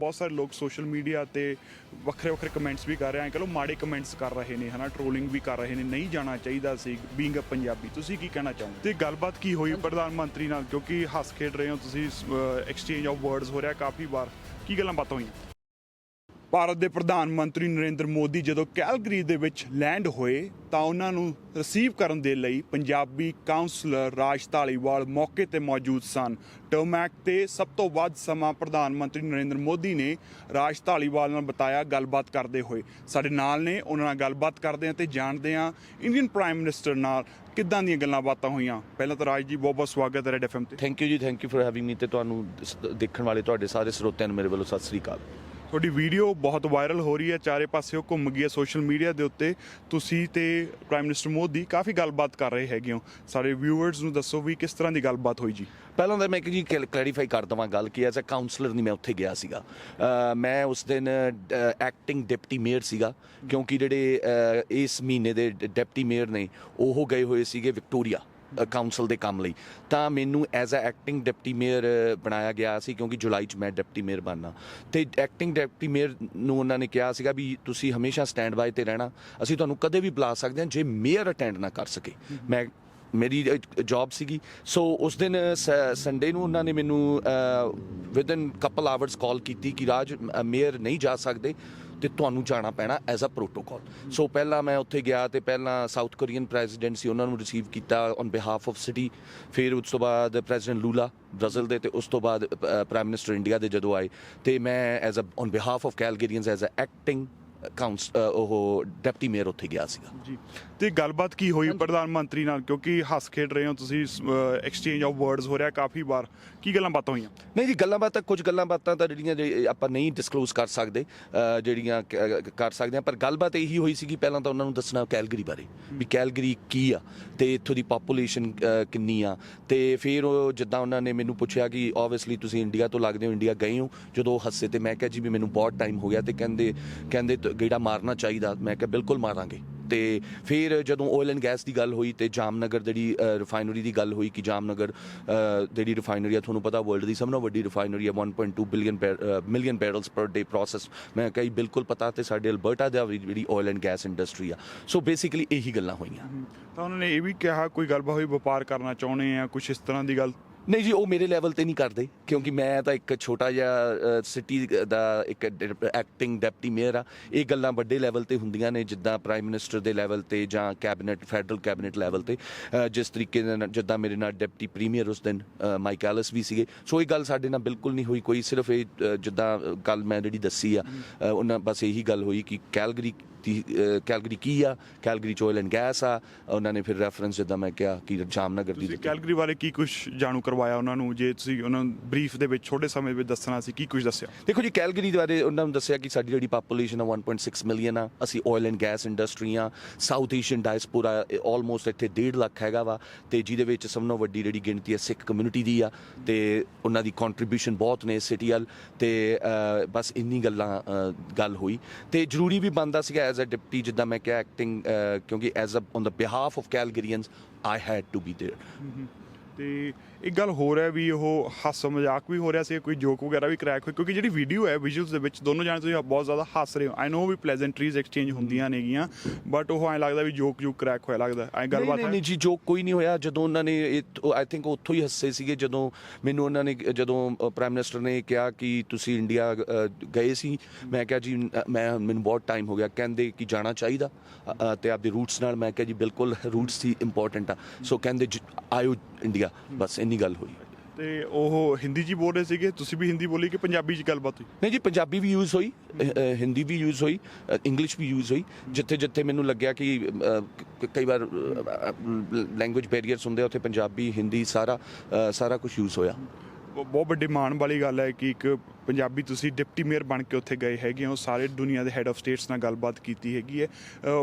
ਬਹੁਤ ਸਾਰੇ ਲੋਕ ਸੋਸ਼ਲ ਮੀਡੀਆ ਤੇ ਵੱਖਰੇ ਵੱਖਰੇ ਕਮੈਂਟਸ ਵੀ ਕਰ ਰਹੇ ਆ। ਕਹ ਲੋ ਮਾੜੇ ਕਮੈਂਟਸ ਕਰ ਰਹੇ ਨੇ, ਹਨਾ? ਟ੍ਰੋਲਿੰਗ ਵੀ ਕਰ ਰਹੇ ਨੇ, ਨਹੀਂ ਜਾਣਾ ਚਾਹੀਦਾ ਸੀ ਬੀਇੰਗ ਅ ਪੰਜਾਬੀ। ਤੁਸੀਂ ਕੀ ਕਹਿਣਾ ਚਾਹੋਗੇ? ਤੇ ਗੱਲਬਾਤ ਕੀ ਹੋਈ ਪ੍ਰਧਾਨ ਮੰਤਰੀ ਨਾਲ? ਕਿਉਂਕਿ ਹੱਸ ਖੇਡ ਰਹੇ ਹੋ ਤੁਸੀਂ ਐਕਸਚੇਂਜ ਆਫ ਵਰਡਸ ਹੋ ਰਿਹਾ ਕਾਫੀ ਵਾਰ। ਕੀ ਗੱਲਾਂ ਬਾਤਾਂ ਹੋਈਆਂ? ਭਾਰਤ ਦੇ ਪ੍ਰਧਾਨ ਮੰਤਰੀ ਨਰਿੰਦਰ ਮੋਦੀ ਜਦੋਂ ਕੈਲਗਰੀ ਦੇ ਵਿੱਚ ਲੈਂਡ ਹੋਏ ਤਾਂ ਉਹਨਾਂ ਨੂੰ ਰਿਸੀਵ ਕਰਨ ਦੇ ਲਈ ਪੰਜਾਬੀ ਕਾਉਂਸਲਰ ਰਾਜ ਧਾਲੀਵਾਲ ਮੌਕੇ ਤੇ ਮੌਜੂਦ ਸਨ। ਟਰਮੈਕ ਤੇ ਸਭ ਤੋਂ ਵੱਧ ਸਮਾਂ ਪ੍ਰਧਾਨ ਮੰਤਰੀ ਨਰਿੰਦਰ ਮੋਦੀ ਨੇ ਰਾਜ ਧਾਲੀਵਾਲ ਨਾਲ ਬਤਾਇਆ ਗੱਲਬਾਤ ਕਰਦੇ ਹੋਏ। ਸਾਡੇ ਨਾਲ ਨੇ, ਉਹਨਾਂ ਨਾਲ ਗੱਲਬਾਤ ਕਰਦੇ ਹਾਂ ਤੇ ਜਾਣਦੇ ਹਾਂ ਇੰਡੀਅਨ ਪ੍ਰਾਈਮ ਮਿਨਿਸਟਰ ਨਾਲ ਕਿੱਦਾਂ ਦੀਆਂ ਗੱਲਾਂ ਬਾਤਾਂ ਹੋਈਆਂ। ਪਹਿਲਾਂ ਤਾਂ ਰਾਜ ਜੀ, ਬਹੁਤ ਬਹੁਤ ਸਵਾਗਤ ਹੈ ਰੈਡ ਐਫਐਮ ਤੇ। Thank you ji thank you for having me ਤੇ ਤੁਹਾਨੂੰ ਦੇਖਣ ਵਾਲੇ ਤੁਹਾਡੇ ਸਾਰੇ ਸਰੋਤਿਆਂ ਨੂੰ ਮੇਰੇ ਵੱਲੋਂ ਸਤਿ ਸ੍ਰੀ ਅਕਾਲ। ਤੁਹਾਡੀ ਵੀਡੀਓ ਬਹੁਤ ਵਾਇਰਲ ਹੋ ਰਹੀ ਹੈ, ਚਾਰੇ ਪਾਸੇ ਉਹ ਘੁੰਮ ਗਈ ਹੈ ਸੋਸ਼ਲ ਮੀਡੀਆ ਦੇ ਉੱਤੇ। ਤੁਸੀਂ ਤੇ ਪ੍ਰਾਈਮ ਮਿਨਿਸਟਰ ਮੋਦੀ ਕਾਫੀ ਗੱਲਬਾਤ ਕਰ ਰਹੇ ਹੈਗੇ ਹੋ। ਸਾਰੇ ਵਿਊਅਰਸ ਨੂੰ ਦੱਸੋ ਵੀ ਕਿਸ ਤਰ੍ਹਾਂ ਦੀ ਗੱਲਬਾਤ ਹੋਈ ਜੀ। ਪਹਿਲਾਂ ਤਾਂ ਮੈਂ ਇੱਕ ਜੀ ਕਲੈਰੀਫਾਈ ਕਰ ਦਵਾਂ ਗੱਲ ਕਿ ਐਜ਼ ਅ ਕਾਉਂਸਲਰ ਨਹੀਂ ਮੈਂ ਉੱਥੇ ਗਿਆ ਸੀਗਾ। ਮੈਂ ਉਸ ਦਿਨ ਐਕਟਿੰਗ ਡਿਪਟੀ ਮੇਅਰ ਸੀਗਾ, ਕਿਉਂਕਿ ਜਿਹੜੇ ਇਸ ਮਹੀਨੇ ਦੇ ਡਿਪਟੀ ਮੇਅਰ ਨੇ, ਉਹ ਗਏ ਹੋਏ ਸੀਗੇ ਵਿਕਟੋਰੀਆ ਕਾਉਂਸਲ ਦੇ ਕੰਮ ਲਈ। ਤਾਂ ਮੈਨੂੰ as a acting deputy mayor ਬਣਾਇਆ ਗਿਆ ਸੀ ਕਿਉਂਕਿ ਜੁਲਾਈ 'ਚ ਮੈਂ ਡਿਪਟੀ ਮੇਅਰ ਬਣਨਾ। ਤੇ ਐਕਟਿੰਗ ਡਿਪਟੀ ਮੇਅਰ ਨੂੰ ਉਹਨਾਂ ਨੇ ਕਿਹਾ ਸੀਗਾ ਵੀ ਤੁਸੀਂ ਹਮੇਸ਼ਾ ਸਟੈਂਡ ਬਾਈ ਤੇ ਰਹਿਣਾ। ਅਸੀਂ ਤੁਹਾਨੂੰ ਕਦੇ ਵੀ ਬੁਲਾ ਸਕਦੇ ਹਾਂ ਜੇ ਮੇਅਰ ਅਟੈਂਡ ਨਾ ਕਰ ਸਕੇ। ਮੈਂ, ਮੇਰੀ ਜੌਬ ਸੀਗੀ। ਸੋ ਉਸ ਦਿਨ ਸੰਡੇ ਨੂੰ ਉਹਨਾਂ ਨੇ ਮੈਨੂੰ ਵਿਦਨ ਕਪਲ ਆਵਰਸ ਕਾਲ ਕੀਤੀ ਕਿ ਰਾਜ ਮੇਅਰ ਨਹੀਂ ਜਾ ਸਕਦੇ। ਤੇ ਤੁਹਾਨੂੰ ਜਾਣਾ ਪੈਣਾ ਐਜ਼ ਅ ਪ੍ਰੋਟੋਕਾਲ ਸੋ ਪਹਿਲਾਂ ਮੈਂ ਉੱਥੇ ਗਿਆ ਤੇ ਪਹਿਲਾਂ ਸਾਊਥ ਕੋਰੀਅਨ ਪ੍ਰੈਜ਼ੀਡੈਂਟ ਸੀ ਉਹਨਾਂ ਨੂੰ ਰਿਸੀਵ ਕੀਤਾ ਔਨ ਬਿਹਾਫ ਆਫ ਸਿਟੀ ਫਿਰ ਉਸ ਤੋਂ ਬਾਅਦ ਪ੍ਰੈਜ਼ੀਡੈਂਟ ਲੂਲਾ ਬ੍ਰਾਜ਼ਿਲ ਦੇ ਤੇ ਉਸ ਤੋਂ ਬਾਅਦ ਪ੍ਰਾਈਮ ਮਿਨਿਸਟਰ ਇੰਡੀਆ ਦੇ ਜਦੋਂ ਆਏ ਤੇ ਮੈਂ as a on behalf of Calgarians as a acting ਕਾਉਂਸ ਉਹ ਡਿਪਟੀ ਮੇਅਰ ਉੱਥੇ ਗਿਆ ਸੀਗਾ। ਜੀ। ਤੇ ਗੱਲਬਾਤ ਕੀ ਹੋਈ ਪ੍ਰਧਾਨ ਮੰਤਰੀ ਨਾਲ? ਕਿਉਂਕਿ ਹੱਸ ਖੇਡ ਰਹੇ ਹੋ ਤੁਸੀਂ ਐਕਸਚੇਂਜ ਆਫ ਵਰਡਸ ਹੋ ਰਿਹਾ ਕਾਫੀ ਵਾਰ। ਕੀ ਗੱਲਾਂ ਬਾਤਾਂ ਹੋਈਆਂ? ਨਹੀਂ ਜੀ ਗੱਲਾਂ ਬਾਤਾਂ ਕੁਝ ਗੱਲਾਂ ਬਾਤਾਂ ਤਾਂ ਜਿਹੜੀਆਂ ਆਪਾਂ ਨਹੀਂ ਡਿਸਕਲੋਜ਼ ਕਰ ਸਕਦੇ ਜਿਹੜੀਆਂ ਕਰ ਸਕਦੇ ਆ ਪਰ ਗੱਲਬਾਤ ਇਹੀ ਹੋਈ ਸੀ ਕਿ ਪਹਿਲਾਂ ਤਾਂ ਉਹਨਾਂ ਨੂੰ ਦੱਸਣਾ ਕੈਲਗਰੀ ਬਾਰੇ ਵੀ ਕੈਲਗਰੀ ਕੀ ਆ ਤੇ ਇੱਥੋਂ ਦੀ ਪਾਪੂਲੇਸ਼ਨ ਕਿੰਨੀ ਆ। ਤੇ ਫਿਰ ਉਹ ਜਿੱਦਾਂ ਉਹਨਾਂ ਨੇ ਮੈਨੂੰ ਪੁੱਛਿਆ ਕਿ ਆਬਵੀਅਸਲੀ ਤੁਸੀਂ ਇੰਡੀਆ ਤੋਂ ਲੱਗਦੇ ਹੋ ਇੰਡੀਆ ਗਏ ਹੋ। ਜਦੋਂ ਉਹ ਹੱਸੇ ਤੇ ਮੈਂ ਕਿਹਾ ਜੀ ਵੀ ਮੈਨੂੰ ਬਹੁਤ ਟਾਈਮ ਹੋ ਗਿਆ। ਤੇ ਕਹਿੰਦੇ ਕਹਿੰਦੇ ਗੇੜਾ ਮਾਰਨਾ ਚਾਹੀਦਾ। ਮੈਂ ਕਿਹਾ ਬਿਲਕੁਲ ਮਾਰਾਂਗੇ। ਤੇ ਫਿਰ ਜਦੋਂ ਆਇਲ ਐਂਡ ਗੈਸ ਦੀ ਗੱਲ ਹੋਈ ਤੇ ਜਾਮਨਗਰ ਜਿਹੜੀ ਰਿਫਾਈਨਰੀ ਦੀ ਗੱਲ ਹੋਈ ਕਿ ਜਾਮਨਗਰ ਜਿਹੜੀ ਰਿਫਾਈਨਰੀ ਆ, ਤੁਹਾਨੂੰ ਪਤਾ ਵਰਲਡ ਦੀ ਸਭ ਨਾਲੋਂ ਵੱਡੀ ਰਿਫਾਈਨਰੀ ਆ 1.2 ਬਿਲੀਅਨ ਮਿਲੀਅਨ ਬੈਰਲਸ ਪਰ ਡੇ ਪ੍ਰੋਸੈਸ ਮੈਂ ਕਹੀ ਬਿਲਕੁਲ ਪਤਾ ਤੇ ਸਾਡੇ ਅਲਬਰਟਾ ਦਾ ਜਿਹੜੀ ਆਇਲ ਐਂਡ ਗੈਸ ਇੰਡਸਟਰੀ ਆ। ਸੋ ਬੇਸਿਕਲੀ ਇਹੀ ਗੱਲਾਂ ਹੋਈਆਂ। ਤਾਂ ਉਹਨਾਂ ਨੇ ਇਹ ਵੀ ਕਿਹਾ, ਕੋਈ ਗੱਲਬਾਤ ਹੋਈ, ਵਪਾਰ ਕਰਨਾ ਚਾਹੁੰਦੇ ਆ ਕੁਝ ਇਸ ਤਰ੍ਹਾਂ ਦੀ ਗੱਲ ਨਹੀਂ ਜੀ ਉਹ ਮੇਰੇ ਲੈਵਲ ਤੇ ਨਹੀਂ ਕਰਦੇ ਕਿਉਂਕਿ ਮੈਂ ਤਾਂ ਇੱਕ ਛੋਟਾ ਜਿਹਾ ਸਿਟੀ ਦਾ ਇੱਕ ਐਕਟਿੰਗ ਡਿਪਟੀ ਮੇਅਰ ਆ। ਇਹ ਗੱਲਾਂ ਵੱਡੇ ਲੈਵਲ ਤੇ ਹੁੰਦੀਆਂ ਨੇ ਜਿੱਦਾਂ ਪ੍ਰਾਈਮ ਮਿਨਿਸਟਰ ਦੇ ਲੈਵਲ ਤੇ ਜਾਂ ਕੈਬਨਿਟ ਫੈਡਰਲ ਕੈਬਨਿਟ ਲੈਵਲ ਤੇ। ਜਿਸ ਤਰੀਕੇ ਦੇ ਨਾਲ ਜਿੱਦਾਂ ਮੇਰੇ ਨਾਲ ਡਿਪਟੀ ਪ੍ਰੀਮੀਅਰ ਉਸ ਦਿਨ ਅ, ਮਾਈਕ ਐਲਿਸ ਵੀ ਸੀਗੇ। ਸੋ ਇਹ ਗੱਲ ਸਾਡੇ ਨਾਲ ਬਿਲਕੁਲ ਨਹੀਂ ਹੋਈ ਕੋਈ ਸਿਰਫ ਇਹ ਜਿੱਦਾਂ ਗੱਲ ਮੈਂ ਜਿਹੜੀ ਦੱਸੀ ਆ ਉਹਨਾਂ ਬਸ ਇਹੀ ਗੱਲ ਹੋਈ ਕਿ ਕੈਲਗਰੀ ਦੀ ਕੈਲਗਰੀ ਕੀ ਆ? ਕੈਲਗਰੀ ਚ oil and ਗੈਸ ਆ। ਉਹਨਾਂ ਨੇ ਫਿਰ ਰੈਫਰੈਂਸ ਜਿੱਦਾਂ ਮੈਂ ਕਿਹਾ ਕਿ ਜਾਮਨਗਰ ਦੀ ਕੈਲਗਰੀ ਬਾਰੇ ਕੀ ਕੁਝ ਜਾਣੂ ਕਰਵਾਇਆ ਉਹਨਾਂ ਨੂੰ ਜੇ ਤੁਸੀਂ ਉਹਨਾਂ ਨੂੰ ਬਰੀਫ ਦੇ ਵਿੱਚ ਛੋਟੇ ਸਮੇਂ ਵਿੱਚ ਦੱਸਣਾ ਸੀ ਕੀ ਕੁਝ ਦੱਸਿਆ ਦੇਖੋ ਜੀ ਕੈਲਗਰੀ ਦੇ ਬਾਰੇ ਉਹਨਾਂ ਨੂੰ ਦੱਸਿਆ ਕਿ ਸਾਡੀ ਜਿਹੜੀ ਪਾਪੂਲੇਸ਼ਨ ਆ 1.6 ਮਿਲੀਅਨ ਆ ਅਸੀਂ ਆਇਲ ਐਂਡ ਗੈਸ ਇੰਡਸਟਰੀ ਆ ਸਾਊਥ ਏਸ਼ੀਅਨ ਡਾਇਸਪੋਰਾ ਆਲਮੋਸਟ ਇੱਥੇ 1.5 ਲੱਖ ਹੈਗਾ ਵਾ ਤੇ ਜਿਹਦੇ ਵਿੱਚ ਸਭ ਤੋਂ ਵੱਡੀ ਜਿਹੜੀ ਗਿਣਤੀ ਹੈ ਸਿੱਖ ਕਮਿਊਨਿਟੀ ਦੀ ਆ ਤੇ ਉਹਨਾਂ ਦੀ ਕੰਟਰੀਬਿਊਸ਼ਨ ਬਹੁਤ ਨੇ ਸਿਟੀ ਵੱਲ ਤੇ ਅਹ, ਬਸ ਇੰਨੀ ਗੱਲਾਂ ਅਹ, ਗੱਲ ਹੋਈ ਤੇ ਜ਼ਰੂਰੀ ਵੀ ਬੰਦਾ ਸੀਗਾ ਐਜ਼ ਅ ਡਿਪਟੀ ਜਿੱਦਾਂ ਮੈਂ ਕਿਹਾ ਐਕਟਿੰਗ ਕਿਉਂਕਿ as uh on the behalf of Calgarians I had to be there ਤੇ ਇੱਕ ਗੱਲ ਹੋਰ ਹੈ ਵੀ ਉਹ ਹਾਸਾ ਮਜ਼ਾਕ ਵੀ ਹੋ ਰਿਹਾ ਸੀ ਕੋਈ ਜੋਕ ਵਗੈਰਾ ਵੀ ਕ੍ਰੈਕ ਹੋਈ ਕਿਉਂਕਿ ਜਿਹੜੀ ਵੀਡੀਓ ਹੈ ਵਿਜ਼ੂਅਲਸ ਦੇ ਵਿੱਚ ਦੋਨੋਂ ਜਾਣੇ ਤੁਸੀਂ ਬਹੁਤ ਜ਼ਿਆਦਾ ਹੱਸ ਰਹੇ ਹੋ। ਆਈ نو ਵੀ ਪਲੇਜ਼ੈਂਟਰੀਜ਼ ਐਕਸਚੇਂਜ ਹੁੰਦੀਆਂ ਨੇਗੀਆਂ ਬਟ ਉਹ ਐਂ ਲੱਗਦਾ ਵੀ ਜੋਕ ਜੋਕ ਕ੍ਰੈਕ ਹੋਇਆ ਲੱਗਦਾ। ਐਂ ਗੱਲਬਾਤ ਨਹੀਂ ਜੀ ਜੋ ਕੋਈ ਨਹੀਂ ਹੋਇਆ। ਜਦੋਂ ਉਹਨਾਂ ਨੇ ਆਈ ਥਿੰਕ ਉੱਥੋਂ ਹੀ ਹੱਸੇ ਸੀਗੇ ਜਦੋਂ ਮੈਨੂੰ ਉਹਨਾਂ ਨੇ ਜਦੋਂ ਪ੍ਰਾਈਮ ਮਿਨਿਸਟਰ ਨੇ ਕਿਹਾ ਕਿ ਤੁਸੀਂ ਇੰਡੀਆ ਗਏ ਸੀ। ਮੈਂ ਕਿਹਾ ਜੀ ਮੈਂ ਮੈਨੂੰ ਬਹੁਤ ਟਾਈਮ ਹੋ ਗਿਆ। ਕਹਿੰਦੇ ਕਿ ਜਾਣਾ ਚਾਹੀਦਾ ਤੇ ਆਪਦੇ ਰੂਟਸ ਨਾਲ ਮੈਂ ਕਿਹਾ ਜੀ ਬਿਲਕੁਲ ਰੂਟਸ ਹੀ ਇੰਪੋਰਟੈਂਟ ਆ। ਸੋ ਕਹਿੰਦੇ ਜ- ਆਇਓ ਇੰਡੀਆ ਬਸ ਇੰਨੀ ਗੱਲ ਹੋਈ। ਤੇ ਉਹ ਹਿੰਦੀ ਜੀ ਬੋਲ ਰਹੇ ਸੀਗੇ ਤੁਸੀਂ ਵੀ ਹਿੰਦੀ ਬੋਲੀ ਕਿ ਪੰਜਾਬੀ ਚ ਗੱਲਬਾਤ ਹੋਈ? ਨਹੀਂ ਜੀ ਪੰਜਾਬੀ ਵੀ ਯੂਜ਼ ਹੋਈ ਹਿੰਦੀ ਵੀ ਯੂਜ਼ ਹੋਈ ਇੰਗਲਿਸ਼ ਵੀ ਯੂਜ਼ ਹੋਈ। ਜਿੱਥੇ ਜਿੱਥੇ ਮੈਨੂੰ ਲੱਗਿਆ ਕਿ ਕਈ ਵਾਰ ਲੈਂਗੁਏਜ ਬੈਰੀਅਰਸ ਹੁੰਦੇ ਆ, ਉੱਥੇ ਪੰਜਾਬੀ ਹਿੰਦੀ ਸਾਰਾ ਸਾਰਾ ਕੁਝ ਯੂਜ਼ ਹੋਇਆ। ਬ- ਬਹੁਤ ਵੱਡੀ ਮਾਣ ਵਾਲੀ ਗੱਲ ਹੈ ਕਿ ਇੱਕ ਪੰਜਾਬੀ ਤੁਸੀਂ ਡਿਪਟੀ ਮੇਅਰ ਬਣ ਕੇ ਉੱਥੇ ਗਏ ਹੈਗੇ ਹੋ, ਸਾਰੇ ਦੁਨੀਆ ਦੇ ਹੈੱਡ ਆਫ ਸਟੇਟਸ ਨਾਲ ਗੱਲਬਾਤ ਕੀਤੀ ਹੈਗੀ ਹੈ।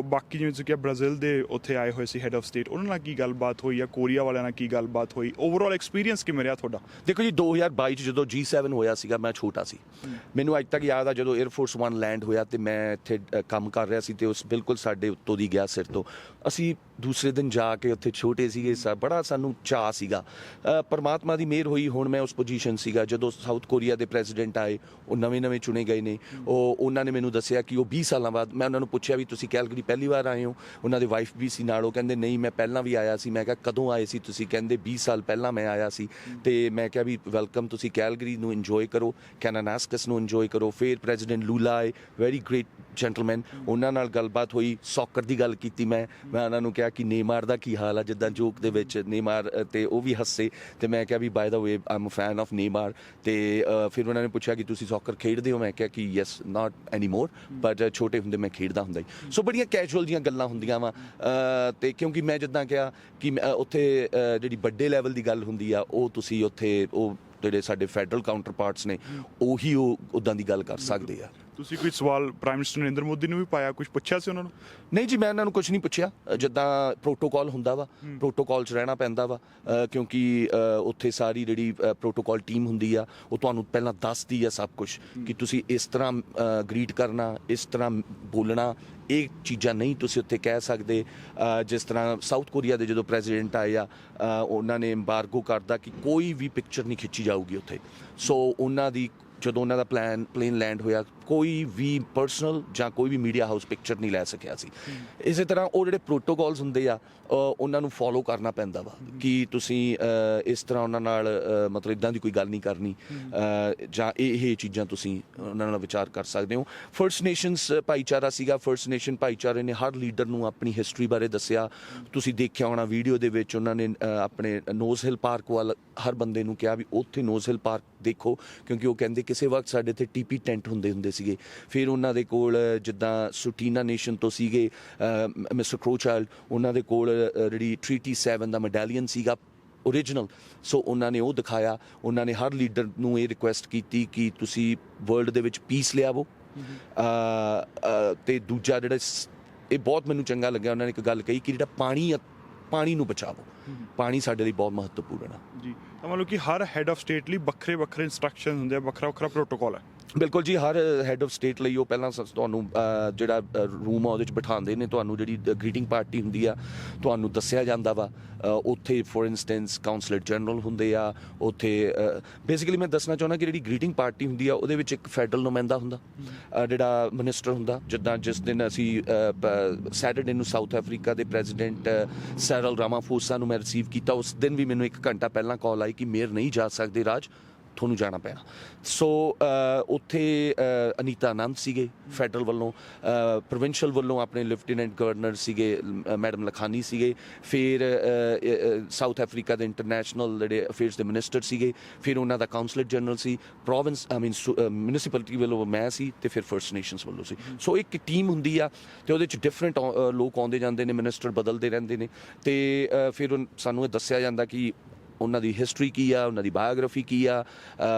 ਬਾਕੀ ਜਿਵੇਂ ਤੁਸੀਂ ਕਿਹਾ ਬ੍ਰਾਜ਼ੀਲ ਦੇ ਉੱਥੇ ਆਏ ਹੋਏ ਸੀ ਹੈੱਡ ਆਫ ਸਟੇਟ ਉਹਨਾਂ ਨਾਲ ਕੀ ਗੱਲਬਾਤ ਹੋਈ ਜਾਂ ਕੋਰੀਆ ਵਾਲਿਆਂ ਨਾਲ ਕੀ ਗੱਲਬਾਤ ਹੋਈ? ਓਵਰਆਲ ਐਕਸਪੀਰੀਅੰਸ ਕਿਵੇਂ ਰਿਹਾ ਤੁਹਾਡਾ? ਦੇਖੋ ਜੀ 2022 ਚ ਜਦੋਂ G7 ਹੋਇਆ ਸੀਗਾ, ਮੈਂ ਛੋਟਾ ਸੀ। ਮੈਨੂੰ ਅੱਜ ਤੱਕ ਯਾਦ ਆ ਜਦੋਂ 에ਅਰ ਫੋਰਸ 1 ਲੈਂਡ ਹੋਇਆ ਤੇ ਮੈਂ ਇੱਥੇ ਕੰਮ ਕਰ ਰਿਹਾ ਸੀ ਤੇ ਉਸ ਬਿਲਕੁਲ ਸਾਡੇ ਉੱਤੋਂ ਦੀ ਗਿਆ ਸਿਰ ਤੋਂ। ਅਸੀਂ ਦੂਸਰੇ ਦਿਨ ਜਾ ਕੇ ਉੱਥੇ ਛੋਟੇ ਸੀਗੇ, ਸਾ, ਬੜਾ ਸਾਨੂੰ ਚਾਹ ਸੀਗਾ। ਪਰਮਾਤਮਾ ਦੀ ਮਿਹਰ ਹੋਈ, ਹੁਣ ਮੈਂ ਉਸ ਪੋਜੀਸ਼ਨ ਸੀਗਾ। ਜਦੋਂ ਸਾਊਥ ਕੋਰੀਆ ਦੇ ਪ੍ਰੈਜ਼ੀਡੈਂਟ ਪ੍ਰੈਜ਼ੀਡੈਂਟ ਆਏ ਉਹ ਨਵੇਂ-ਨਵੇਂ ਚੁਣੇ ਗਏ ਨੇ। ਉਹ ਉਹਨਾਂ ਨੇ ਮੈਨੂੰ ਦੱਸਿਆ ਕਿ ਉਹ 20 ਸਾਲਾਂ ਬਾਅਦ ਮੈਂ ਉਹਨਾਂ ਨੂੰ ਪੁੱਛਿਆ ਵੀ ਤੁਸੀਂ ਕੈਲਗਰੀ ਪਹਿਲੀ ਵਾਰ ਆਏ ਹੋ? ਉਹਨਾਂ ਦੇ ਵਾਈਫ ਵੀ ਸੀ ਨਾਲ, ਉਹ ਕਹਿੰਦੇ, ਨਹੀਂ, ਮੈਂ ਪਹਿਲਾਂ ਵੀ ਆਇਆ ਸੀ। ਮੈਂ ਕਿਹਾ, ਕਦੋਂ ਆਏ ਸੀ ਤੁਸੀਂ? ਕਹਿੰਦੇ 20 ਸਾਲ ਪਹਿਲਾਂ ਮੈਂ ਆਇਆ ਸੀ। ਤੇ ਮੈਂ ਕਿਹਾ ਵੀ, ਵੈਲਕਮ, ਤੁਸੀਂ ਕੈਲਗਰੀ ਨੂੰ ਇੰਜੋਏ ਕਰੋ, ਕੈਨਾਨਾਸਕਸ ਨੂੰ ਇੰਜੋਏ ਕਰੋ। ਫਿਰ ਪ੍ਰੈਜ਼ੀਡੈਂਟ ਲੂਲਾ ਆਏ ਵੈਰੀ ਗ੍ਰੇਟ ਜੈਂਟਲਮੈਨ ਉਹਨਾਂ ਨਾਲ ਗੱਲਬਾਤ ਹੋਈ ਸੌਕਰ ਦੀ ਗੱਲ ਕੀਤੀ ਮੈਂ। ਮੈਂ ਉਹਨਾਂ ਨੂੰ ਕਿਹਾ ਕਿ ਨੇਮਾਰ ਦਾ ਕੀ ਹਾਲ ਆ, ਜਿੱਦਾਂ ਜੋਕ ਦੇ ਵਿੱਚ ਨੇਮਾਰ ਤੇ ਉਹ ਵੀ ਹੱਸੇ। ਤੇ ਮੈਂ ਕਿਹਾ ਵੀ by the way I'm a fan of Neymar. ਤੇ ਫਿਰ ਉਹਨਾਂ ਨੇ ਪੁੱਛਿਆ ਕਿ ਤੁਸੀਂ ਸੌਕਰ ਖੇਡਦੇ ਹੋ? ਮੈਂ ਕਿਹਾ ਕਿ ਯੈਸ ਨਾਟ ਐਨੀਮੋਰ ਬਟ ਛੋਟੇ ਹੁੰਦੇ ਮੈਂ ਖੇਡਦਾ ਹੁੰਦਾ ਸੀ ਸੋ ਬੜੀਆਂ ਕੈਜੂਅਲ ਜੀਆਂ ਗੱਲਾਂ ਹੁੰਦੀਆਂ ਵਾ। ਤੇ ਕਿਉਂਕਿ ਮੈਂ ਜਿੱਦਾਂ ਕਿਹਾ ਕਿ ਮੈਂ, ਉੱਥੇ ਜਿਹੜੀ ਵੱਡੇ ਲੈਵਲ ਦੀ ਗੱਲ ਹੁੰਦੀ ਆ ਉਹ ਤੁਸੀਂ ਉੱਥੇ ਉਹ ਜਿਹੜੇ ਸਾਡੇ ਫੈਡਰਲ ਕਾਊਂਟਰ ਪਾਰਟਸ ਨੇ ਉਹੀ ਉਹ ਉਦਾਂ ਦੀ ਗੱਲ ਕਰ ਸਕਦੇ ਆ। ਤੁਸੀਂ ਕੋਈ ਸਵਾਲ ਪ੍ਰਾਈਮ ਮਿਨਿਸਟਰ ਨਰਿੰਦਰ ਮੋਦੀ ਨੂੰ ਵੀ ਪਾਇਆ ਕੁਝ ਪੁੱਛਿਆ ਸੀ ਉਹਨਾਂ ਨੂੰ? ਨਹੀਂ ਜੀ ਮੈਂ ਇਹਨਾਂ ਨੂੰ ਕੁਝ ਨਹੀਂ ਪੁੱਛਿਆ। ਜਿੱਦਾਂ ਪ੍ਰੋਟੋਕਾਲ ਹੁੰਦਾ ਵਾ ਪ੍ਰੋਟੋਕਾਲ 'ਚ ਰਹਿਣਾ ਪੈਂਦਾ ਵਾ ਕਿਉਂਕਿ ਉੱਥੇ ਸਾਰੀ ਜਿਹੜੀ ਪ੍ਰੋਟੋਕਾਲ ਟੀਮ ਹੁੰਦੀ ਆ ਉਹ ਤੁਹਾਨੂੰ ਪਹਿਲਾਂ ਦੱਸਦੀ ਆ ਸਭ ਕੁਝ ਕਿ ਤੁਸੀਂ ਇਸ ਤਰ੍ਹਾਂ ਗ੍ਰੀਟ ਕਰਨਾ ਇਸ ਤਰ੍ਹਾਂ ਬੋਲਣਾ ਇਹ ਚੀਜ਼ਾਂ ਨਹੀਂ ਤੁਸੀਂ ਉੱਥੇ ਕਹਿ ਸਕਦੇ। ਜਿਸ ਤਰ੍ਹਾਂ ਸਾਊਥ ਕੋਰੀਆ ਦੇ ਜਦੋਂ ਪ੍ਰੈਜ਼ੀਡੈਂਟ ਆਏ ਆ ਉਹਨਾਂ ਨੇ ਐਮਬਾਰਗੋ ਕਰਦਾ ਕਿ ਕੋਈ ਵੀ ਪਿਕਚਰ ਨਹੀਂ ਖਿੱਚੀ ਜਾਊਗੀ ਉੱਥੇ। ਸੋ ਉਹਨਾਂ ਦੀ ਜਦੋਂ ਉਹਨਾਂ ਦਾ ਪਲਾਨ ਪਲੇਨ ਲੈਂਡ ਹੋਇਆ ਕੋਈ ਵੀ ਪਰਸਨਲ ਜਾਂ ਕੋਈ ਵੀ ਮੀਡੀਆ ਹਾਊਸ ਪਿਕਚਰ ਨਹੀਂ ਲੈ ਸਕਿਆ ਸੀ। ਇਸੇ ਤਰ੍ਹਾਂ ਉਹ ਜਿਹੜੇ ਪ੍ਰੋਟੋਕਾਲਸ ਹੁੰਦੇ ਆ ਉਹਨਾਂ ਨੂੰ ਫੋਲੋ ਕਰਨਾ ਪੈਂਦਾ ਵਾ ਕਿ ਤੁਸੀਂ ਇਸ ਤਰ੍ਹਾਂ ਉਹਨਾਂ ਨਾਲ ਮਤਲਬ ਇਦਾਂ ਦੀ ਕੋਈ ਗੱਲ ਨਹੀਂ ਕਰਨੀ ਜਾਂ ਇਹ ਇਹ ਚੀਜ਼ਾਂ ਤੁਸੀਂ ਉਹਨਾਂ ਨਾਲ ਵਿਚਾਰ ਕਰ ਸਕਦੇ ਹੋ। ਫਰਸਟ ਨੇਸ਼ਨਸ ਭਾਈਚਾਰਾ ਸੀਗਾ ਫਰਸਟ ਨੇਸ਼ਨ ਭਾਈਚਾਰੇ ਨੇ ਹਰ ਲੀਡਰ ਨੂੰ ਆਪਣੀ ਹਿਸਟਰੀ ਬਾਰੇ ਦੱਸਿਆ। ਤੁਸੀਂ ਦੇਖਿਆ ਹੋਣਾ ਵੀਡੀਓ ਦੇ ਵਿੱਚ ਉਹਨਾਂ ਨੇ ਆਪਣੇ ਨੋਜ਼ ਹਿਲ ਪਾਰਕ ਵੱਲ ਹਰ ਬੰਦੇ ਨੂੰ ਕਿਹਾ ਵੀ ਉੱਥੇ ਨੋਜ਼ ਹਿਲ ਪਾਰਕ ਦੇਖੋ, ਕਿਉਂਕਿ ਉਹ ਕਹਿੰਦੇ ਕਿਸੇ ਵਕਤ ਸਾਡੇ ਤੇ ਟੀਪੀ ਟੈਂਟ ਹੁੰਦੇ ਹੁੰਦੇ ਸੀਗੇ। ਫਿਰ ਉਹਨਾਂ ਦੇ ਕੋਲ ਜਿੱਦਾਂ ਸੁਟੀਨਾ ਨੇਸ਼ਨ ਤੋਂ ਸੀਗੇ ਮਿਸਟਰ ਕ੍ਰੋਚਾਈਲਡ ਉਹਨਾਂ ਦੇ ਕੋਲ ਅ, ਜਿਹੜੀ ਟ੍ਰੀਟੀ 7 ਦਾ ਮੈਡਾਲੀਅਨ ਸੀਗਾ ਓਰੀਜਨਲ ਸੋ ਉਹਨਾਂ ਨੇ ਉਹ ਦਿਖਾਇਆ। ਉਹਨਾਂ ਨੇ ਹਰ ਲੀਡਰ ਨੂੰ ਇਹ ਰਿਕੁਐਸਟ ਕੀਤੀ ਕਿ ਤੁਸੀਂ ਵਰਲਡ ਦੇ ਵਿੱਚ ਪੀਸ ਲਿਆਵੋ। ਅ, ਤੇ ਦੂਜਾ ਜਿਹੜਾ ਸ- ਇਹ ਬਹੁਤ ਮੈਨੂੰ ਚੰਗਾ ਲੱਗਿਆ। ਉਹਨਾਂ ਨੇ ਇੱਕ ਗੱਲ ਕਹੀ ਕਿ ਜਿਹੜਾ ਪਾਣੀ ਆ ਪਾਣੀ ਨੂੰ ਬਚਾਵੋ। ਪਾਣੀ ਸਾਡੇ ਲਈ ਬਹੁਤ ਮਹੱਤਵਪੂਰਨ ਆ। ਜੀ। ਤਾਂ ਮਤਲਬ ਕਿ ਹਰ ਹੈੱਡ ਆਫ ਸਟੇਟ ਲਈ ਵੱਖਰੇ ਵੱਖਰੇ ਇਨਸਟਰਕਸ਼ਨ ਹੁੰਦੇ ਆ ਵੱਖਰਾ ਵੱਖਰਾ ਪ੍ਰੋਟੋਕਾਲ ਹੈ ਬਿਲਕੁਲ ਜੀ, ਹਰ ਹੈਡ ਆਫ ਸਟੇਟ ਲਈ ਉਹ ਪਹਿਲਾਂ ਸ- ਤੁਹਾਨੂੰ ਜਿਹੜਾ ਰੂਮ ਆ ਉਹਦੇ ਵਿੱਚ ਬਿਠਾਉਂਦੇ ਨੇ, ਤੁਹਾਨੂੰ ਜਿਹੜੀ ਗ੍ਰੀਟਿੰਗ ਪਾਰਟੀ ਹੁੰਦੀ ਆ, ਤੁਹਾਨੂੰ ਦੱਸਿਆ ਜਾਂਦਾ ਵਾ। ਉੱਥੇ ਫੋਰ ਇਨਸਟੈਂਸ ਕਾਉਂਸਲਰ ਜਨਰਲ ਹੁੰਦੇ ਆ, ਉੱਥੇ ਬੇਸਿਕਲੀ ਮੈਂ ਦੱਸਣਾ ਚਾਹੁੰਦਾ ਕਿ ਜਿਹੜੀ ਗ੍ਰੀਟਿੰਗ ਪਾਰਟੀ ਹੁੰਦੀ ਆ, ਉਹਦੇ ਵਿੱਚ ਇੱਕ ਫੈਡਰਲ ਨੁਮਾਇੰਦਾ ਹੁੰਦਾ ਜਿਹੜਾ ਮਿਨਿਸਟਰ ਹੁੰਦਾ, ਜਿੱਦਾਂ ਜਿਸ ਦਿਨ ਅਸੀਂ ਸੈਟਰਡੇ ਨੂੰ ਸਾਊਥ ਅਫਰੀਕਾ ਦੇ ਪ੍ਰੈਜ਼ੀਡੈਂਟ ਸੈਰਲ ਰਾਮਾਫੋਸਾ ਨੂੰ ਮੈਂ ਰਿਸੀਵ ਕੀਤਾ, ਉਸ ਦਿਨ ਵੀ ਮੈਨੂੰ ਇੱਕ ਘੰਟਾ ਪਹਿਲਾਂ ਕਾਲ ਆਈ ਕਿ ਮੇਅਰ ਨਹੀਂ ਜਾ ਸਕਦੇ ਰਾਜ। ਤੁਹਾਨੂੰ ਜਾਣਾ ਪੈਣਾ। ਸੋ ਉੱਥੇ ਅਨੀਤਾ ਆਨੰਦ ਸੀਗੇ ਫੈਡਰਲ ਵੱਲੋਂ ਪ੍ਰੋਵਿੰਸ਼ੀਅਲ ਵੱਲੋਂ ਆਪਣੇ ਲੈਫਟੀਨੈਂਟ ਗਵਰਨਰ ਸੀਗੇ ਮੈਡਮ ਲਖਾਨੀ ਸੀਗੇ, ਫਿਰ ਸਾਊਥ ਅਫਰੀਕਾ ਦੇ ਇੰਟਰਨੈਸ਼ਨਲ ਜਿਹੜੇ ਅਫੇਅਰਸ ਦੇ ਮਿਨਿਸਟਰ ਸੀਗੇ, ਫਿਰ ਉਹਨਾਂ ਦਾ ਕਾਉਂਸਲਰ ਜਨਰਲ ਸੀ ਪ੍ਰੋਵਿੰਸ ਆਈ ਮੀਨ ਮਿਊਨਿਸਪੈਲਿਟੀ ਵੱਲੋਂ ਮੈਂ ਸੀ ਤੇ ਫਿਰ ਫਰਸਟ ਨੇਸ਼ਨਸ ਵੱਲੋਂ ਸੀ। ਸੋ ਇੱਕ ਟੀਮ ਹੁੰਦੀ ਆ ਤੇ ਉਹਦੇ ਚ ਡਿਫਰੈਂਟ ਲੋਕ ਆਉਂਦੇ ਜਾਂਦੇ ਨੇ ਮਿਨਿਸਟਰ ਬਦਲਦੇ ਰਹਿੰਦੇ ਨੇ ਤੇ ਫਿਰ ਸਾਨੂੰ ਇਹ ਦੱਸਿਆ ਜਾਂਦਾ ਕਿ ਉਹਨਾਂ ਦੀ ਹਿਸਟਰੀ ਕੀ ਆ ਉਹਨਾਂ ਦੀ ਬਾਇਓਗ੍ਰਾਫੀ ਕੀ ਆ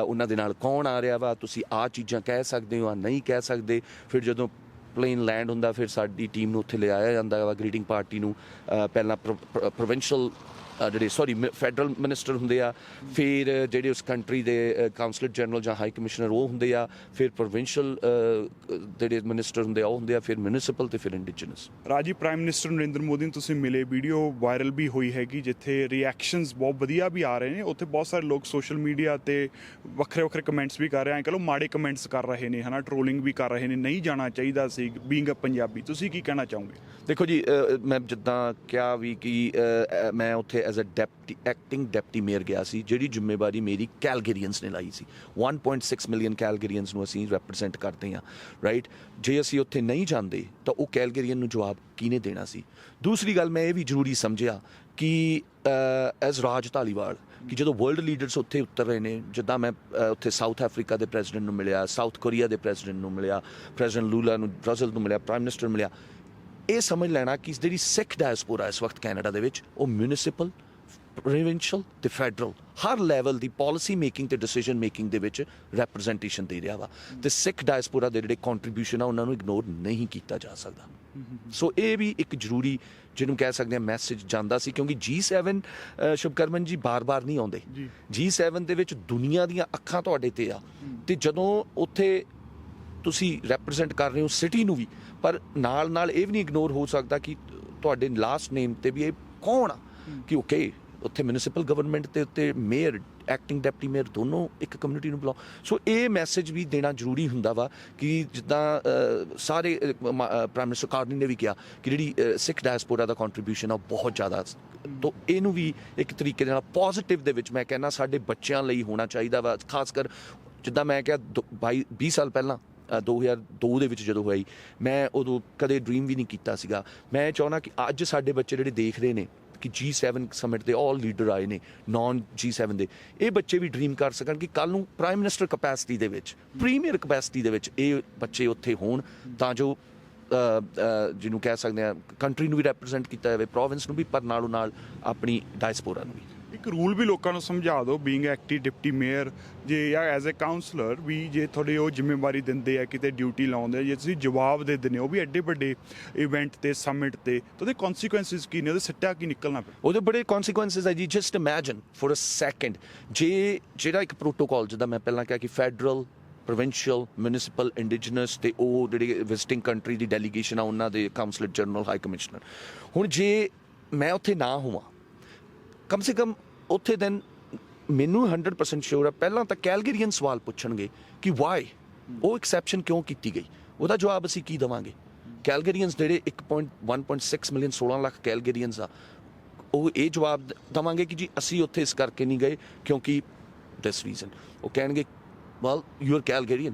ਉਹਨਾਂ ਦੇ ਨਾਲ ਕੌਣ ਆ ਰਿਹਾ ਵਾ? ਤੁਸੀਂ ਆ ਚੀਜ਼ਾਂ ਕਹਿ ਸਕਦੇ ਹੋ ਆ ਨਹੀਂ ਕਹਿ ਸਕਦੇ। ਫਿਰ ਜਦੋਂ ਪਲੇਨ ਲੈਂਡ ਹੁੰਦਾ ਫਿਰ ਸਾਡੀ ਟੀਮ ਨੂੰ ਉੱਥੇ ਲਿਆਇਆ ਜਾਂਦਾ ਵਾ ਗ੍ਰੀਟਿੰਗ ਪਾਰਟੀ ਨੂੰ। ਅ, ਪਹਿਲਾਂ ਪ੍ਰੋਵਿੰਸ਼ੀਅਲ ਜਿਹੜੇ ਸੌਰੀ ਫੈਡਰਲ ਮਿਨਿਸਟਰ ਹੁੰਦੇ ਆ ਫਿਰ ਜਿਹੜੇ ਉਸ ਕੰਟਰੀ ਦੇ ਕਾਉਂਸਲਰ ਜਨਰਲ ਜਾਂ ਹਾਈ ਕਮਿਸ਼ਨਰ ਉਹ ਹੁੰਦੇ ਆ ਫਿਰ ਪ੍ਰੋਵਿੰਸ਼ੀਅਲ ਜਿਹੜੇ ਮਿਨਿਸਟਰ ਹੁੰਦੇ ਆ ਉਹ ਹੁੰਦੇ ਆ ਫਿਰ ਮਿਊਨਿਸਪਲ ਤੇ ਫਿਰ ਇੰਡੀਜਨਸ ਰਾਜੀ ਪ੍ਰਾਈਮ ਮਿਨਿਸਟਰ ਨਰਿੰਦਰ ਮੋਦੀ ਨੂੰ ਤੁਸੀਂ ਮਿਲੇ ਵੀਡੀਓ ਵਾਇਰਲ ਵੀ ਹੋਈ ਹੈਗੀ ਜਿੱਥੇ ਰਿਐਕਸ਼ਨਸ ਬਹੁਤ ਵਧੀਆ ਵੀ ਆ ਰਹੇ ਨੇ। ਉੱਥੇ ਬਹੁਤ ਸਾਰੇ ਲੋਕ ਸੋਸ਼ਲ ਮੀਡੀਆ ਤੇ ਵੱਖਰੇ ਵੱਖਰੇ ਕਮੈਂਟਸ ਵੀ ਕਰ ਰਹੇ ਆ। ਕਹ ਲੋ ਮਾੜੇ ਕਮੈਂਟਸ ਕਰ ਰਹੇ ਨੇ ਹਨਾ ਟ੍ਰੋਲਿੰਗ ਵੀ ਕਰ ਰਹੇ ਨੇ ਨਹੀਂ ਜਾਣਾ ਚਾਹੀਦਾ ਸੀ ਬੀਇੰਗ ਅ ਪੰਜਾਬੀ। ਤੁਸੀਂ ਕੀ ਕਹਿਣਾ ਚਾਹੋਗੇ? ਦੇਖੋ ਜੀ ਮੈਂ ਜਿੱਦਾਂ ਕਿਹਾ ਵੀ ਕਿ ਮੈਂ ਉੱਥੇ as a deputy acting deputy mayor ਗਿਆ ਸੀ, ਜਿਹੜੀ ਜ਼ਿੰਮੇਵਾਰੀ ਮੇਰੀ ਕੈਲਗਰੀਅਨਸ ਨੇ ਲਾਈ ਸੀ। 1.6 ਮਿਲੀਅਨ ਕੈਲਗਰੀਅਨਸ ਨੂੰ ਅਸੀਂ ਰਿਪਰੈਜ਼ੈਂਟ ਕਰਦੇ ਹਾਂ ਰਾਈਟ ਜੇ ਅਸੀਂ ਉੱਥੇ ਨਹੀਂ ਜਾਂਦੇ, ਤਾਂ ਉਹ ਕੈਲਗਰੀਅਨ ਨੂੰ ਜਵਾਬ ਕਿਹਨੇ ਦੇਣਾ ਸੀ? ਦੂਸਰੀ ਗੱਲ ਮੈਂ ਇਹ ਵੀ ਜ਼ਰੂਰੀ ਸਮਝਿਆ ਕਿ ਐਜ਼ ਰਾਜ ਧਾਲੀਵਾਲ ਕਿ ਜਦੋਂ ਵਰਲਡ ਲੀਡਰਸ ਉੱਥੇ ਉਤਰ ਰਹੇ ਨੇ, ਜਿੱਦਾਂ ਮੈਂ ਉੱਥੇ ਸਾਊਥ ਅਫਰੀਕਾ ਦੇ ਪ੍ਰੈਜ਼ੀਡੈਂਟ ਨੂੰ ਮਿਲਿਆ ਸਾਊਥ ਕੋਰੀਆ ਦੇ ਪ੍ਰੈਜ਼ੀਡੈਂਟ ਨੂੰ ਮਿਲਿਆ ਪ੍ਰੈਜ਼ੀਡੈਂਟ ਲੂਲਾ ਨੂੰ ਬ੍ਰਾਜ਼ੀਲ ਨੂੰ ਮਿਲਿਆ ਪ੍ਰਾਈਮ ਮਿਨਿਸਟਰ ਮਿਲਿਆ ਇਹ ਸਮਝ ਲੈਣਾ ਕਿ ਜਿਹੜੀ ਸਿੱਖ ਡਾਇਸਪੋਰਾ ਇਸ ਵਕਤ ਕੈਨੇਡਾ ਦੇ ਵਿੱਚ ਉਹ ਮਿਊਨਿਸਪਲ ਪ੍ਰੋਵਿੰਸ਼ੀਅਲ ਤੇ ਫੈਡਰਲ ਹਰ ਲੈਵਲ ਦੀ ਪਾਲਿਸੀ ਮੇਕਿੰਗ ਤੇ ਡਿਸੀਜਨ ਮੇਕਿੰਗ ਦੇ ਵਿੱਚ ਰਿਪਰੈਜ਼ੈਂਟੇਸ਼ਨ ਦੇ ਰਿਹਾ ਵਾ। ਤੇ ਸਿੱਖ ਡਾਇਸਪੋਰਾ ਦੇ ਜਿਹੜੇ ਕੰਟਰੀਬਿਊਸ਼ਨ ਆ ਉਹਨਾਂ ਨੂੰ ਇਗਨੋਰ ਨਹੀਂ ਕੀਤਾ ਜਾ ਸਕਦਾ। ਸੋ ਇਹ ਵੀ ਇੱਕ ਜ਼ਰੂਰੀ ਜਿਹਨੂੰ ਕਹਿ ਸਕਦੇ ਆ ਮੈਸੇਜ ਜਾਂਦਾ ਸੀ ਕਿਉਂਕਿ G7 ਅ, ਸ਼ੁਭਕਰਮਨ ਜੀ ਬਾਰ-ਬਾਰ ਨਹੀਂ ਆਉਂਦੇ। ਜੀ। G7 ਦੇ ਵਿੱਚ ਦੁਨੀਆ ਦੀਆਂ ਅੱਖਾਂ ਤੁਹਾਡੇ ਤੇ ਆ। ਤੇ ਜਦੋਂ ਉੱਥੇ ਤੁਸੀਂ ਰਿਪਰੈਜ਼ੈਂਟ ਕਰ ਰਹੇ ਹੋ ਸਿਟੀ ਨੂੰ ਵੀ ਪਰ ਨਾਲ ਨਾਲ ਇਹ ਵੀ ਨਹੀਂ ਇਗਨੋਰ ਹੋ ਸਕਦਾ ਕਿ ਤੁਹਾਡੇ ਲਾਸਟ ਨੇਮ ਤੇ ਵੀ ਇਹ ਕੌਣ ਆ? ਕਿ ਓਕੇ ਉੱਥੇ ਮਿਊਨਿਸਪਲ ਗਵਰਨਮੈਂਟ ਤੇ ਉੱਤੇ ਮੇਅਰ ਐਕਟਿੰਗ ਡਿਪਟੀ ਮੇਅਰ ਦੋਨੋਂ ਇੱਕ ਕਮਿਊਨਿਟੀ ਨੂੰ ਬਿਲੋਂਗ ਸੋ ਇਹ ਮੈਸੇਜ ਵੀ ਦੇਣਾ ਜ਼ਰੂਰੀ ਹੁੰਦਾ ਵਾ ਕਿ ਜਿੱਦਾਂ ਸਾਰੇ ਪ੍ਰਾਈਮ ਮਿਨਿਸਟਰ ਕਾਰਨੀ ਨੇ ਵੀ ਕਿਹਾ ਕਿ ਜਿਹੜੀ ਸਿੱਖ ਡਾਇਸਪੋਰਾ ਦਾ ਕੰਟਰੀਬਿਊਸ਼ਨ ਆ ਬਹੁਤ ਜ਼ਿਆਦਾ ਤੋ ਇਹਨੂੰ ਵੀ ਇੱਕ ਤਰੀਕੇ ਦੇ ਨਾਲ ਪੋਜ਼ਿਟਿਵ ਦੇ ਵਿੱਚ ਮੈਂ ਕਹਿੰਦਾ ਸਾਡੇ ਬੱਚਿਆਂ ਲਈ ਹੋਣਾ ਚਾਹੀਦਾ ਵਾ ਖਾਸ ਕਰ ਜਿੱਦਾਂ ਮੈਂ ਕਿਹਾ ਦੋ- ਬਾਈ 20 ਸਾਲ ਪਹਿਲਾਂ 2002 ਦੇ ਵਿੱਚ ਜਦੋਂ ਹੋਈ ਮੈਂ ਉਦੋਂ ਕਦੇ ਡ੍ਰੀਮ ਵੀ ਨਹੀਂ ਕੀਤਾ ਸੀਗਾ। ਮੈਂ ਚਾਹੁੰਦਾ ਕਿ ਅੱਜ ਸਾਡੇ ਬੱਚੇ ਜਿਹੜੇ ਦੇਖ ਰਹੇ ਨੇ ਕਿ G7 ਸਮਿਟ ਦੇ ਆਲ ਲੀਡਰ ਆਏ ਨੇ ਨਾਨ G7 ਦੇ, ਇਹ ਬੱਚੇ ਵੀ ਡ੍ਰੀਮ ਕਰ ਸਕਣ ਕਿ ਕੱਲ ਨੂੰ ਪ੍ਰਾਈਮ ਮਿਨਿਸਟਰ ਕਪੈਸਿਟੀ ਦੇ ਵਿੱਚ ਪ੍ਰੀਮੀਅਰ ਕਪੈਸਿਟੀ ਦੇ ਵਿੱਚ ਇਹ ਬੱਚੇ ਉੱਥੇ ਹੋਣ, ਤਾਂ ਜੋ ਜਿਹਨੂੰ ਕਹਿ ਸਕਦੇ ਆ ਕੰਟਰੀ ਨੂੰ ਵੀ ਰਿਪਰੈਜ਼ੈਂਟ ਕੀਤਾ ਜਾਵੇ ਪ੍ਰੋਵਿੰਸ ਨੂੰ ਵੀ, ਪਰ ਨਾਲੋਂ ਨਾਲ ਆਪਣੀ ਡਾਇਸਪੋਰਾ ਨੂੰ ਵੀ। ਇੱਕ ਰੂਲ ਵੀ ਲੋਕਾਂ ਨੂੰ ਸਮਝਾ ਦਿਓ ਬੀਇੰਗ ਐਕਟਿਵ ਡਿਪਟੀ ਮੇਅਰ ਜੇ ਜਾਂ ਐਜ਼ ਅ ਕਾਉਂਸਲਰ ਵੀ ਜੇ ਤੁਹਾਡੇ ਉਹ ਜ਼ਿੰਮੇਵਾਰੀ ਦਿੰਦੇ ਆ, ਕਿਤੇ ਡਿਊਟੀ ਲਾਉਂਦੇ ਆ, ਜੇ ਤੁਸੀਂ ਜਵਾਬ ਦੇ ਦਿੰਦੇ ਹੋ, ਉਹ ਵੀ ਐਡੇ ਵੱਡੇ ਇਵੈਂਟ ਤੇ ਸਮਿਟ ਤੇ, ਤਾਂ ਉਹਦੇ ਕਨਸੀਕੁਐਂਸਿਸ ਕੀ ਨੇ? ਉਹਦੇ ਸਿੱਟਾ ਕੀ ਨਿਕਲਣਾ ਫਿਰ? ਉਹਦੇ ਬੜੇ ਕਨਸੀਕੁਐਂਸਸ ਹੈ ਜੀ। Just imagine for a second ਜੇ ਜਿਹੜਾ ਇੱਕ ਪ੍ਰੋਟੋਕਾਲ ਜਿਹਦਾ ਮੈਂ ਪਹਿਲਾਂ ਕਿਹਾ ਕਿ ਫੈਡਰਲ ਪ੍ਰੋਵਿੰਸ਼ੀਅਲ ਮਿਊਨਿਸਪਲ ਇੰਡੀਜਨਸ ਤੇ ਉਹ ਜਿਹੜੀ ਵਿਜ਼ਿਟਿੰਗ ਕੰਟਰੀ ਦੀ ਡੈਲੀਗੇਸ਼ਨ ਆ, ਉਹਨਾਂ ਦੇ ਕਾਉਂਸਲਰ ਜਨਰਲ ਹਾਈ ਕਮਿਸ਼ਨਰ ਹੁਣ ਜੇ ਮੈਂ ਉੱਥੇ ਨਾ ਹੋਵਾਂ ਕਮ ਸੇ ਕਮ ਉੱਥੇ ਦਿਨ ਮੈਨੂੰ 100% ਸ਼ੋਰ ਹੈ ਪਹਿਲਾਂ ਤਾਂ ਕੈਲਗਰੀਅਨ ਸਵਾਲ ਪੁੱਛਣਗੇ ਕਿ ਵਾਈ ਉਹ ਐਕਸੈਪਸ਼ਨ ਕਿਉਂ ਕੀਤੀ ਗਈ? ਉਹਦਾ ਜਵਾਬ ਅਸੀਂ ਕੀ ਦਵਾਂਗੇ? ਕੈਲਗਰੀਅਨਸ ਜਿਹੜੇ 1.1.6 ਮਿਲੀਅਨ 16 ਲੱਖ ਕੈਲਗਰੀਅਨਸ ਆ, ਉਹ ਇਹ ਜਵਾਬ ਦ- ਦਵਾਂਗੇ ਕਿ ਜੀ ਅਸੀਂ ਉੱਥੇ ਇਸ ਕਰਕੇ ਨਹੀਂ ਗਏ ਕਿਉਂਕਿ ਦਿਸ ਰੀਜ਼ਨ ਉਹ ਕਹਿਣਗੇ well you are Calgarian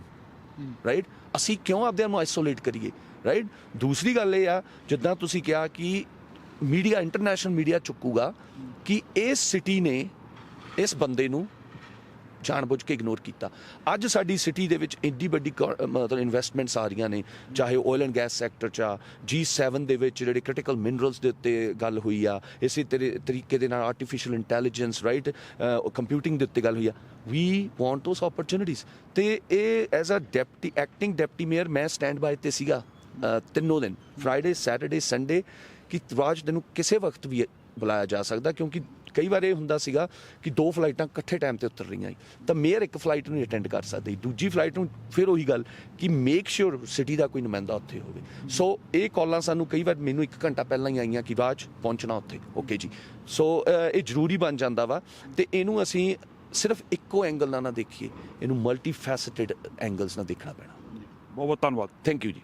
right ਅਸੀਂ ਕਿਉਂ ਆਪਦੇ ਨੂੰ ਆਈਸੋਲੇਟ ਕਰੀਏ ਰਾਈਟ ਦੂਸਰੀ ਗੱਲ ਇਹ ਆ, ਜਿੱਦਾਂ ਤੁਸੀਂ ਕਿਹਾ ਕਿ ਮੀਡੀਆ ਇੰਟਰਨੈਸ਼ਨਲ ਮੀਡੀਆ ਚੁੱਕੂਗਾ ਕਿ ਇਸ ਸਿਟੀ ਨੇ ਇਸ ਬੰਦੇ ਨੂੰ ਜਾਣਬੁੱਝ ਕੇ ਇਗਨੋਰ ਕੀਤਾ। ਅੱਜ ਸਾਡੀ ਸਿਟੀ ਦੇ ਵਿੱਚ ਇੰਨੀ ਵੱਡੀ ਕੋ- ਮਤਲਬ ਇਨਵੈਸਟਮੈਂਟਸ ਆ ਰਹੀਆਂ ਨੇ, ਚਾਹੇ ਆਇਲ ਐਂਡ ਗੈਸ ਸੈਕਟਰ ਚ ਆ G7 ਦੇ ਵਿੱਚ ਜਿਹੜੇ ਕ੍ਰਿਟੀਕਲ ਮਿਨਰਲਸ ਦੇ ਉੱਤੇ ਗੱਲ ਹੋਈ ਆ, ਇਸੇ ਤਰੀ- ਤਰੀਕੇ ਦੇ ਨਾਲ ਆਰਟੀਫੀਸ਼ੀਅਲ ਇੰਟੈਲੀਜੈਂਸ ਰਾਈਟ ਕੰਪਿਊਟਿੰਗ ਦੇ ਉੱਤੇ ਗੱਲ ਹੋਈ ਆ। ਵੀ ਵਾਂਟ ਦੋਸ ਓਪਰਚੁਨਿਟੀਜ਼ ਤੇ ਇਹ as a deputy acting deputy mayor ਮੈਂ ਸਟੈਂਡ ਬਾਈ ਤੇ ਸੀਗਾ ਤਿੰਨੋਂ ਦਿਨ ਫਰਾਈਡੇ ਸੈਟਰਡੇ ਸੰਡੇ ਕਿ ਰਾਜ ਤੈਨੂੰ ਕਿਸੇ ਵਕਤ ਵੀ ਬੁਲਾਇਆ ਜਾ ਸਕਦਾ ਕਿਉਂਕਿ ਕਈ ਵਾਰ ਇਹ ਹੁੰਦਾ ਸੀਗਾ ਕਿ ਦੋ ਫਲਾਈਟਾਂ ਇਕੱਠੇ ਟਾਈਮ ਤੇ ਉਤਰ ਰਹੀਆਂ ਤਾਂ ਮੇਅਰ ਇੱਕ ਫਲਾਈਟ ਨੂੰ ਅਟੈਂਡ ਕਰ ਸਕਦਾ ਦੂਜੀ ਫਲਾਈਟ ਨੂੰ ਫਿਰ ਉਹੀ ਗੱਲ ਕਿ ਮੇਕ ਸ਼ੋਰ ਸਿਟੀ ਦਾ ਕੋਈ ਨੁਮਾਇੰਦਾ ਉੱਥੇ ਹੋਵੇ। ਸੋ ਇਹ ਕਾਲਾਂ ਸਾਨੂੰ ਕਈ ਵਾਰ ਮੈਨੂੰ ਇੱਕ ਘੰਟਾ ਪਹਿਲਾਂ ਹੀ ਆਈਆਂ ਕਿ ਰਾਜ ਪਹੁੰਚਣਾ ਉੱਥੇ। ਓਕੇ ਜੀ। ਸੋ ਇਹ ਜ਼ਰੂਰੀ ਬਣ ਜਾਂਦਾ ਵਾ। ਤੇ ਇਹਨੂੰ ਅਸੀਂ ਸਿਰਫ ਇੱਕੋ ਐਂਗਲ ਨਾਲ ਨਾ ਦੇਖੀਏ। ਇਹਨੂੰ ਮਲਟੀ ਫੈਸੇਟਡ ਐਂਗਲਸ ਨਾਲ ਦੇਖਣਾ ਪੈਣਾ। ਬਹੁਤ ਬਹੁਤ ਧੰਨਵਾਦ। ਥੈਂਕ ਯੂ ਜੀ।